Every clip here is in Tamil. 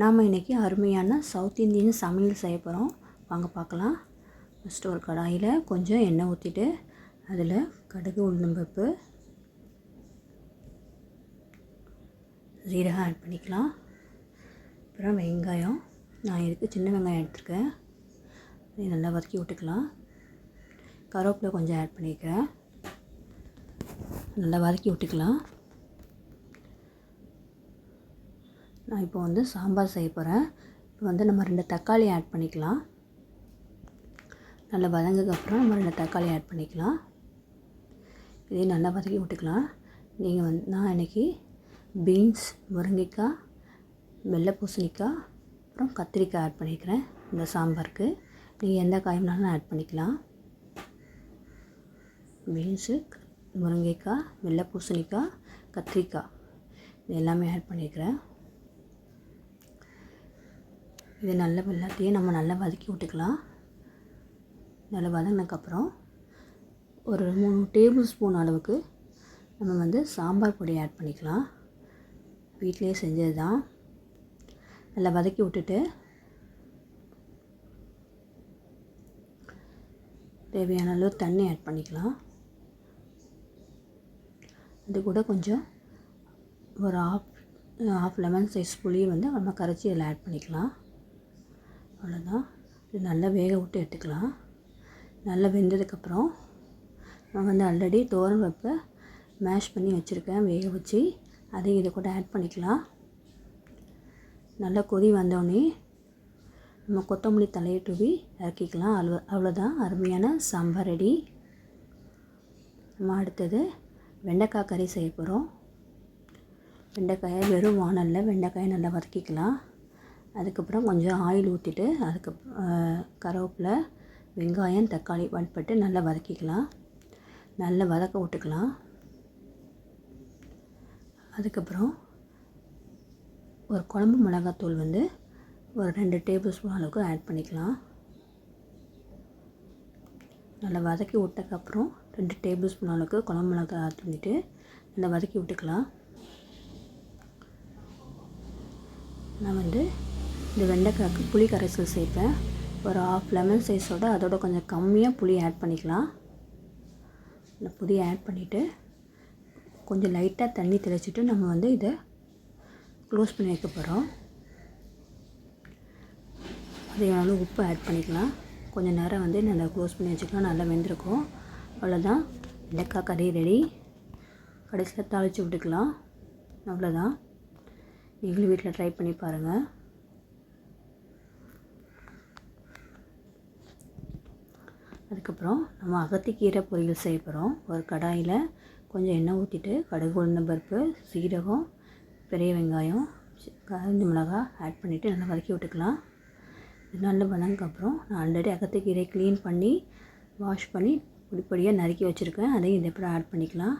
நாம் இன்றைக்கி அருமையான சவுத் இந்தியன் சமையல் செய்ய போகிறோம் வாங்க பார்க்கலாம். ஃபஸ்ட்டு ஒரு கடாயில் கொஞ்சம் எண்ணெய் ஊற்றிட்டு அதில் கடுகு உளுந்தம்பருப்பு ஜீரகம் ஆட் பண்ணிக்கலாம். அப்புறம் வெங்காயம். நான் இதுக்கு சின்ன வெங்காயம் எடுத்துருக்கேன். இதை நல்லா வதக்கி விட்டுக்கலாம். கருவேப்பிலை கொஞ்சம் ஆட் பண்ணிக்கிறேன். நல்லா வதக்கி விட்டுக்கலாம். நான் இப்போ வந்து சாம்பார் செய்ய போகிறேன் இப்போ வந்து நம்ம ரெண்டு தக்காளி ஆட் பண்ணிக்கலாம். நல்லா வதங்கக்கப்புறம் நம்ம ரெண்டு தக்காளி ஆட் பண்ணிக்கலாம். இதையும் நல்லா வதக்கி விட்டுக்கலாம். நீங்கள் வந்து நான் இன்றைக்கி பீன்ஸ் முருங்கைக்காய் வெள்ளை பூசணிக்காய் அப்புறம் கத்திரிக்காய் ஆட் பண்ணிக்கிறேன் இந்த சாம்பாருக்கு. நீங்கள் எந்த காய்னாலும் ஆட் பண்ணிக்கலாம். பீன்ஸு முருங்கைக்காய் வெள்ளை பூசணிக்காய் கத்திரிக்காய். இது எல்லாமே ஆட் பண்ணிக்கிறேன். இது நல்ல எல்லாத்தையும் நம்ம நல்லா வதக்கி விட்டுக்கலாம். நல்லா வதங்கினதுக்கப்புறம் ஒரு மூணு டேபிள் ஸ்பூன் அளவுக்கு நம்ம வந்து சாம்பார் பொடி ஆட் பண்ணிக்கலாம். வீட்டிலே செஞ்சது தான் நல்லா வதக்கி விட்டுட்டு தேவையான அளவு தண்ணி ஆட் பண்ணிக்கலாம். அது கூட கொஞ்சம் ஒரு ஆஃப் ஆஃப் லெமன் சைஸ் புளியை வந்து நம்ம கரைச்சி இதில் ஆட் பண்ணிக்கலாம். அவ்வளோதான். இது நல்லா வேக விட்டு எடுத்துக்கலாம். நல்லா வெந்ததுக்கப்புறம் நான் வந்து ஆல்ரெடி தோரம் வைப்பை மேஷ் பண்ணி வச்சுருக்கேன் வேக வச்சு. அதையும் இதை கூட ஆட் பண்ணிக்கலாம். நல்லா கொதி வந்தோடனே நம்ம கொத்தமல்லி தலையை தூவி இறக்கிக்கலாம். அவ்வளோ அவ்வளோதான். அருமையான சாம்பார் ரெடி. நம்ம அடுத்தது வெண்டைக்காய் கறி செய்ய போகிறோம் வெண்டைக்காயை வெறும் வானலில் வெண்டைக்காயை நல்லா வதக்கிக்கலாம். அதுக்கப்புறம் கொஞ்சம் ஆயில் ஊற்றிட்டு அதுக்கு கருவேப்பிலை வெங்காயம் தக்காளி வட்பட்டு நல்லா வதக்கிக்கலாம். நல்லா வதக்க விட்டுக்கலாம். அதுக்கப்புறம் ஒரு குழம்பு மிளகாத்தூள் வந்து ஒரு ரெண்டு டேபிள் ஸ்பூன் அளவுக்கு ஆட் பண்ணிக்கலாம். நல்லா வதக்கி விட்டக்கப்புறம் ரெண்டு டேபிள் ஸ்பூன் அளவுக்கு குழம்பு மிளகாய் ஆட் பண்ணிவிட்டு நல்லா வதக்கி விட்டுக்கலாம். நான் வந்து இந்த வெண்டைக்காய்க்கு புளி கரைசல் சேர்ப்பேன் ஒரு ஆஃப் லெமன் சைஸோட அதோட கொஞ்சம் கம்மியாக புளி ஆட் பண்ணிக்கலாம். இந்த புளியை ஆட் பண்ணிவிட்டு கொஞ்சம் லைட்டாக தண்ணி தெளிச்சிட்டு நம்ம வந்து இதை க்ளோஸ் பண்ணி வைக்க போகிறோம் அதே அளவு உப்பு ஆட் பண்ணிக்கலாம். கொஞ்சம் நேரம் வந்து நல்லா க்ளோஸ் பண்ணி வச்சுக்கலாம் நல்லா வெந்திருக்கும். அவ்வளோதான் வெண்டைக்காய் கறி ரெடி கடைசியில் தாளித்து விட்டுக்கலாம். அவ்வளோதான் நீங்களும் வீட்டில் ட்ரை பண்ணி பாருங்கள் அதுக்கப்புறம் நம்ம அகத்திக்கீரை பொரியல் செய்ய போகிறோம் ஒரு கடாயில் கொஞ்சம் எண்ணெய் ஊற்றிட்டு கடுகு உளுந்த பருப்பு சீரகம் பெரிய வெங்காயம் காய்ந்த மிளகா ஆட் பண்ணிவிட்டு நல்லா வதக்கி விட்டுக்கலாம். நல்லா வதங்கக்கப்புறம் நான் ஆல்ரெடி அகத்திக்கீரை க்ளீன் பண்ணி வாஷ் பண்ணி பொடிப்பொடியாக நறுக்கி வச்சுருக்கேன். அதையும் இதை எப்படி ஆட் பண்ணிக்கலாம்.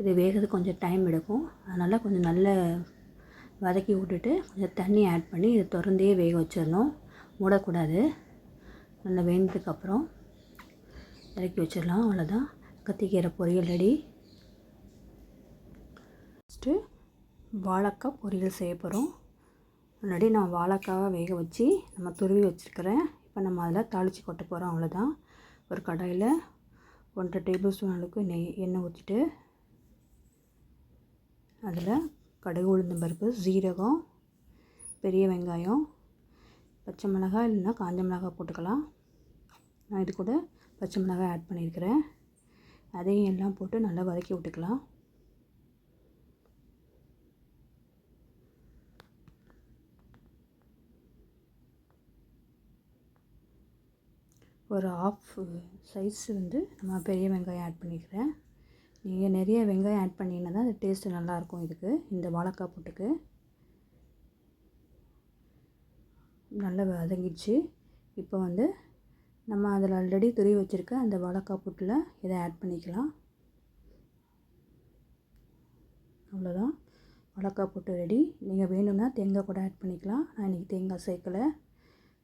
இது வேகிறதுக்கு கொஞ்சம் டைம் எடுக்கும். அதனால் கொஞ்சம் நல்ல வதக்கி விட்டுட்டு கொஞ்சம் தண்ணி ஆட் பண்ணி இதை திறந்தே வேக வச்சிடணும். மூடக்கூடாது. நல்லா வேந்ததுக்கப்புறம் இறக்கி வச்சிடலாம். அவ்வளோதான் கத்திக்கீரை பொரியல் ரெடி. ஃபஸ்ட்டு வாழைக்காய் பொரியல் செய்ய போகிறோம் முன்னாடி நான் வாழைக்காவை வேக வச்சு நம்ம துருவி வச்சுருக்கிறேன். இப்போ நம்ம அதில் தாளித்து கொட்ட போகிறோம் அவ்வளோதான் ஒரு கடாயில் ஒன்றரை டேபிள் ஸ்பூன் அளவுக்கு நெய் எண்ணெய் ஊற்றிட்டு அதில் கடுகு உளுந்தம் பருப்பு ஜீரகம் பெரிய வெங்காயம் பச்சை மிளகாய் இல்லைன்னா காஞ்ச மிளகாய் போட்டுக்கலாம். நான் இது கூட பச்சை மிளகாய் ஆட் பண்ணியிருக்கிறேன். அதையும் எல்லாம் போட்டு நல்லா வதக்கி விட்டுக்கலாம். ஒரு ஆஃப் சைஸ் வந்து நம்ம பெரிய வெங்காயம் ஆட் பண்ணிக்கிறேன். நீங்கள் நிறைய வெங்காயம் ஆட் பண்ணிங்கன்னா தான் அது டேஸ்ட்டு நல்லாயிருக்கும் இதுக்கு இந்த வாழைக்காய் போட்டுக்கு. நல்லா வதங்கிடுச்சு. இப்போ வந்து நம்ம அதில் ஆல்ரெடி துருவி வச்சுருக்க அந்த வாழைக்காய் புட்டில் இதை ஆட் பண்ணிக்கலாம். அவ்வளோதான் வாழைக்காய் புட்டு ரெடி நீங்கள் வேணும்னா தேங்காய் கூட ஆட் பண்ணிக்கலாம். நான் இன்றைக்கி தேங்காய் சேர்க்கலை.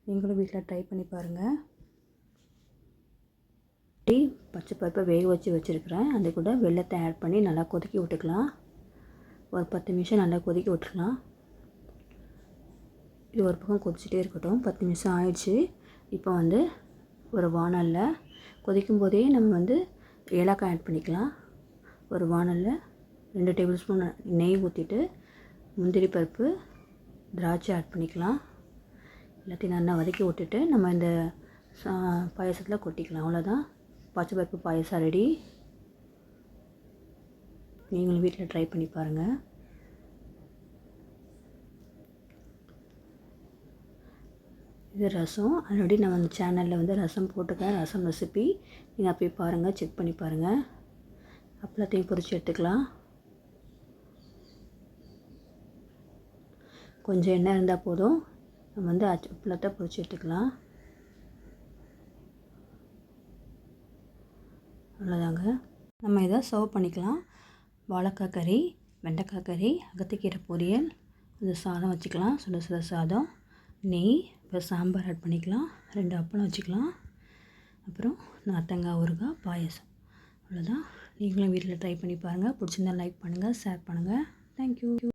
நீங்களும் வீட்டில் ட்ரை பண்ணி பாருங்கள் டீ பச்சை பருப்பை வேக வச்சு வச்சுருக்கிறேன். அது கூட வெள்ளத்தை ஆட் பண்ணி நல்லா கொதிக்க விட்டுக்கலாம். ஒரு பத்து நிமிஷம் நல்லா கொதிக்க விட்டுக்கலாம். இது ஒரு பக்கம் கொதிச்சுட்டே இருக்கட்டும். பத்து நிமிஷம் ஆயிடுச்சு. இப்போ வந்து ஒரு வானலில் கொதிக்கும் போதே நம்ம வந்து ஏலக்காய் ஆட் பண்ணிக்கலாம். ஒரு வானலில் ரெண்டு டேபிள் ஸ்பூன் நெய் ஊற்றிட்டு முந்திரி பருப்பு திராட்சை ஆட் பண்ணிக்கலாம். எல்லாத்தையும் நல்லா வதக்கி விட்டுட்டு நம்ம இந்த பாயசத்தில் கொட்டிக்கலாம். அவ்வளோதான் பச்சை பருப்பு பாயசம் ரெடி நீங்களும் வீட்டில் ட்ரை பண்ணி பாருங்கள் இது ரசம். ஆல்ரெடி நான் அந்த சேனலில் வந்து ரசம் போட்டுக்கேன் ரசம் ரெசிபி நீங்கள் போய் பாருங்கள் செக் பண்ணி பாருங்கள் அப்பளத்தையும் பொரிச்சு எடுத்துக்கலாம். கொஞ்சம் எண்ணெய் இருந்தால் போதும். நம்ம வந்து அச்சு அப்பளத்தை பொரிச்சு எடுத்துக்கலாம். அவ்வளோதாங்க. நம்ம இதை சர்வ் பண்ணிக்கலாம். வாழைக்காய் கறி வெண்டைக்காய் கறி அகத்திக்கீரை பொரியல் கொஞ்சம் சாதம் வச்சுக்கலாம். சுட சுட சாதம். நெய் இப்போ சாம்பார் ஆட் பண்ணிக்கலாம். ரெண்டு அப்பளம் வச்சுக்கலாம். அப்புறம் நார்த்தங்காய் ஊறுகாய் பாயசம். அவ்வளோதான் நீங்களும் வீட்டில் ட்ரை பண்ணி பாருங்கள் பிடிச்சிருந்தா லைக் பண்ணுங்கள் ஷேர் பண்ணுங்கள் தேங்க்யூ